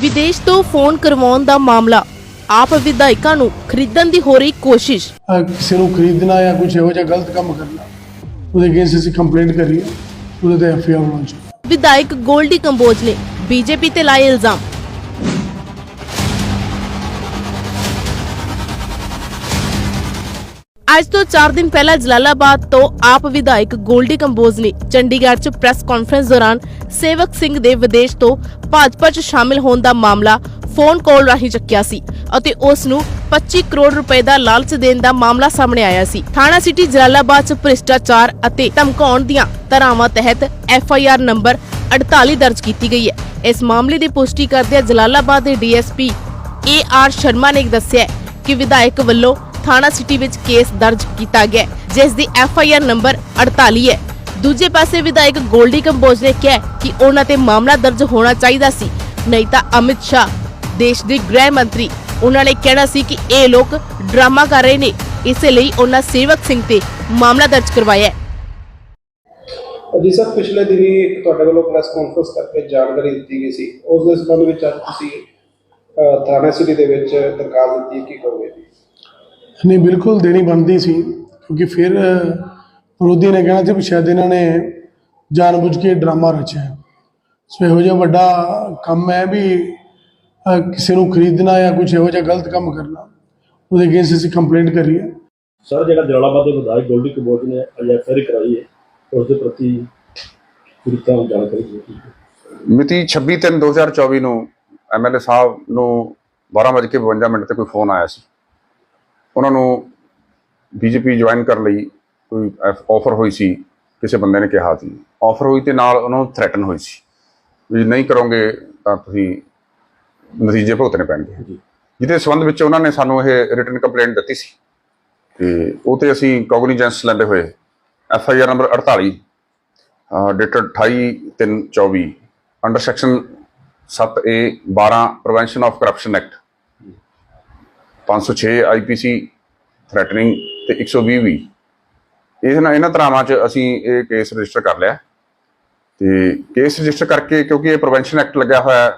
ਵਿਦੇਸ਼ ਤੋਂ ਫੋਨ ਕਰਵਾਉਣ ਦਾ ਮਾਮਲਾ। ਆਪ ਵਿਧਾਇਕਾਂ ਨੂੰ ਖਰੀਦਣ ਦੀ ਹੋ ਰਹੀ ਕੋਸ਼ਿਸ਼। ਅਹ ਕਿਸੇ ਨੂੰ ਖਰੀਦਣਾ ਜਾਂ ਕੁਝ ਇਹੋ ਜਿਹਾ ਗਲਤ ਕੰਮ ਕਰਨਾ ਉਹਦੇ ਅਗੇਂਸਟ ਅਸੀਂ ਕੰਪਲੇਂਟ ਕਰੀਏ ਉਹਦੇ ਤੇ ਐਫ ਆਈ ਆਰ ਲਾਂਚ ਵਿਧਾਇਕ ਗੋਲਡੀ ਕੰਬੋਜ ਨੇ ਬੀਜੇਪੀ ਤੇ ਲਾਏ ਇਲਜ਼ਾਮ। ਅੱਜ ਤੋਂ 4 ਦਿਨ ਪਹਿਲਾਂ ਜਲਾਲਾਬਾਦ ਤੋਂ ਆਪ ਵਿਧਾਇਕ ਗੋਲਡੀ ਕੰਬੋਜ ਨੇ ਚੰਡੀਗੜ੍ਹ 'ਚ ਪ੍ਰੈਸ ਕਾਨਫਰੰਸ ਦੌਰਾਨ ਸੇਵਕ ਸਿੰਘ ਦੇ ਵਿਦੇਸ਼ ਤੋਂ ਭਾਜਪਾ 'ਚ ਸ਼ਾਮਿਲ ਹੋਣ ਦਾ ਮਾਮਲਾ ਫੋਨ ਕਾਲ ਰਾਹੀਂ ਚੱਕਿਆ ਸੀ ਅਤੇ ਉਸ ਨੂੰ 25 ਕਰੋੜ ਰੁਪਏ ਦਾ ਲਾਲਚ ਦੇਣ ਦਾ ਮਾਮਲਾ ਸਾਹਮਣੇ ਆਇਆ ਸੀ। ਥਾਣਾ ਸਿਟੀ ਜਲਾਲਾਬਾਦ 'ਚ ਭ੍ਰਿਸ਼ਟਾਚਾਰ ਅਤੇ ਧਮਕਾਉਣ ਦੀਆਂ ਧਾਰਾਵਾਂ ਤਹਿਤ ਐਫ ਆਈ ਆਰ ਨੰਬਰ 48 ਦਰਜ ਕੀਤੀ ਗਈ ਹੈ। ਇਸ ਮਾਮਲੇ ਦੀ ਪੁਸ਼ਟੀ ਕਰਦਿਆਂ ਜਲਾਲਾਬਾਦ ਦੇ ਡੀਐਸਪੀ ਏ ਆਰ ਸ਼ਰਮਾ ਨੇ ਦੱਸਿਆ ਕਿ ਵਿਧਾਇਕ ਵੱਲੋਂ ਥਾਣਾ ਸਿਟੀ ਵਿੱਚ ਕੇਸ ਦਰਜ ਕੀਤਾ ਗਿਆ ਜਿਸ ਦੀ ਐਫ ਆਈ ਆਰ ਨੰਬਰ 48 ਹੈ। ਦੂਜੇ ਪਾਸੇ ਵਿਧਾਇਕ ਗੋਲਡੀ ਕੰਬੋਜ ਨੇ ਕਿਹਾ ਕਿ ਉਹਨਾਂ ਤੇ ਮਾਮਲਾ ਦਰਜ ਹੋਣਾ ਚਾਹੀਦਾ ਸੀ, ਨਹੀਂ ਤਾਂ ਅਮਿਤ ਸ਼ਾਹ, ਦੇਸ਼ ਦੇ ਗ੍ਰਹਿ ਮੰਤਰੀ, ਉਹਨਾਂ ਨੇ ਕਹਿਣਾ ਸੀ ਕਿ ਇਹ ਲੋਕ ਡਰਾਮਾ ਕਰ ਰਹੇ ਨੇ। ਇਸੇ ਲਈ ਉਹਨਾਂ ਸੇਵਕ ਸਿੰਘ ਤੇ ਮਾਮਲਾ ਦਰਜ ਕਰਵਾਇਆ ਹੈ। ਜੀ ਸਰ, ਪਿਛਲੇ ਦਿਨੀ ਇੱਕ ਤੁਹਾਡੇ ਵੱਲੋਂ ਪ੍ਰੈਸ ਕਾਨਫਰੰਸ ਕਰਕੇ ਜਾਣਕਾਰੀ ਦਿੱਤੀ ਗਈ ਸੀ। ਉਸ ਦੇ ਸੰਬੰਧ ਵਿੱਚ ਅੱਜ ਤੁਸੀਂ ਥਾਣਾ ਸਿਟੀ ਦੇ ਵਿੱਚ ਦਰਖਾਸਤ ਦਿੱਤੀ ਕੀ ਕਹੋਗੇ ਜੀ ਨਹੀਂ ਬਿਲਕੁਲ ਦੇਣੀ ਬਣਦੀ ਸੀ। ਕਿਉਂਕਿ ਫਿਰ ਵਿਰੋਧੀ ਨੇ ਕਹਿਣਾ ਸੀ ਵੀ ਸ਼ਾਇਦ ਇਹਨਾਂ ਨੇ ਜਾਣਬੁੱਝ ਕੇ ਡਰਾਮਾ ਰਚਿਆ। ਹੈ। ਸੋ ਇਹੋ ਜਿਹਾ ਵੱਡਾ ਕੰਮ ਹੈ ਵੀ ਕਿਸੇ ਨੂੰ ਖਰੀਦਣਾ ਜਾਂ ਕੁਝ ਇਹੋ ਜਿਹਾ ਗਲਤ ਕੰਮ ਕਰਨਾ ਉਹਦੇ ਅਗੇਂਸਟ ਅਸੀਂ ਕੰਪਲੇਂਟ ਕਰੀਏ ਸਰ ਜਿਹੜਾ ਜਲਾਲਾਬਾਦ ਦੇ ਵਿਧਾਇਕ ਗੋਲਡੀ ਕਬੋਜ ਨੇ ਅਜੇ ਫੇਰੀ ਕਰਾਈ ਹੈ ਉਸ ਦੇ ਪ੍ਰਤੀ ਪੂਰੀ ਤਰ੍ਹਾਂ ਜਾਣਕਾਰੀ ਦਿੱਤੀ ਮਿਤੀ 26/3/2024 ਨੂੰ ਐਮਐਲਏ ਸਾਹਿਬ ਨੂੰ 12:52 ਮਿੰਟ ਤੇ ਕੋਈ ਫੋਨ ਆਇਆ ਸੀ। ਉਹਨਾਂ ਨੂੰ ਬੀਜੇਪੀ ਜੁਆਇਨ ਕਰਨ ਲਈ ਕੋਈ ਆਫਰ ਹੋਈ ਸੀ ਕਿਸੇ ਬੰਦੇ ਨੇ ਕਿਹਾ ਸੀ। ਆਫਰ ਹੋਈ ਤੇ ਨਾਲ ਉਹਨਾਂ ਨੂੰ ਥ੍ਰੈਟਨ ਹੋਈ ਸੀ ਵੀ ਨਹੀਂ ਕਰੋਗੇ ਤਾਂ ਤੁਸੀਂ ਨਤੀਜੇ ਭੁਗਤਣੇ ਪੈਣਗੇ। ਜਿਹਦੇ ਸੰਬੰਧ ਵਿੱਚ ਉਹਨਾਂ ਨੇ ਸਾਨੂੰ ਇਹ ਰਿਟਨ ਕੰਪਲੇਂਟ ਦਿੱਤੀ ਸੀ। ਤੇ ਉਹ ਤੇ ਅਸੀਂ ਕੋਗਨੀਜੈਂਸ ਲੈਂਦੇ ਹੋਏ F I R number 48 dated 28/3/24 under section 7A 12 prevention of corruption act 506 IPC threatening ਤੇ 120 ਵੀ। ਇਹਨਾਂ ਇਹਨਾਂ ਤਰ੍ਹਾਂਵਾਂ 'ਚ ਅਸੀਂ ਇਹ ਕੇਸ ਰਜਿਸਟਰ ਕਰ ਲਿਆ। ਤੇ ਕੇਸ ਰਜਿਸਟਰ ਕਰਕੇ ਕਿਉਂਕਿ ਇਹ ਪ੍ਰੀਵੈਂਸ਼ਨ ਐਕਟ ਲੱਗਿਆ ਹੋਇਆ ਹੈ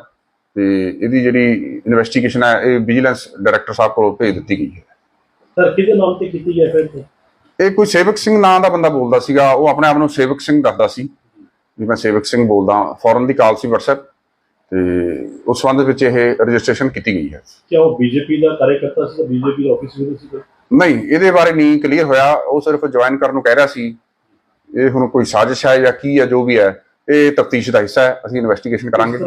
ਤੇ ਇਹਦੀ ਜਿਹੜੀ ਇਨਵੈਸਟੀਗੇਸ਼ਨ ਹੈ ਇਹ ਵਿਜੀਲੈਂਸ ਡਾਇਰੈਕਟਰ ਸਾਹਿਬ ਕੋਲ ਭੇਜ ਦਿੱਤੀ ਗਈ ਹੈ। ਸਰ ਕਿਹਦੇ ਨਾਮ ਤੇ ਕੀਤੀ ਹੈ ਫਿਰ ਇਹ? ਕੋਈ ਸੇਵਕ ਸਿੰਘ ਨਾਂ ਦਾ ਬੰਦਾ ਬੋਲਦਾ ਸੀਗਾ ਉਹ ਆਪਣੇ ਆਪ ਨੂੰ ਸੇਵਕ ਸਿੰਘ ਦੱਸਦਾ ਸੀ। ਵੀ ਮੈਂ ਸੇਵਕ ਸਿੰਘ ਬੋਲਦਾ ਫੌਰਨ ਦੀ ਕਾਲ ਸੀ WhatsApp ਤੇ ਉਸ ਸੰਬੰਧ ਵਿੱਚ ਇਹ ਰਜਿਸਟ੍ਰੇਸ਼ਨ ਕੀਤੀ ਗਈ ਹੈ। ਕਿ ਉਹ ਬੀਜੇਪੀ ਦਾ ਕਾਰਜਕਰਤਾ ਸੀ ਬੀਜੇਪੀ ਦਾ ਆਫਿਸ ਸੀ ਨਹੀਂ ਇਹਦੇ ਬਾਰੇ ਨਹੀਂ ਕਲੀਅਰ ਹੋਇਆ। ਉਹ ਸਿਰਫ ਜੁਆਇਨ ਕਰਨ ਨੂੰ ਕਹਿ ਰਿਹਾ ਸੀ। ਇਹ ਹੁਣ ਕੋਈ ਸਾਜ਼ਿਸ਼ ਹੈ ਜਾਂ ਕੀ ਹੈ ਜੋ ਵੀ ਹੈ ਇਹ ਤਫਤੀਸ਼ ਦਾ ਹਿੱਸਾ ਹੈ। ਅਸੀਂ ਇਨਵੈਸਟੀਗੇਸ਼ਨ ਕਰਾਂਗੇ।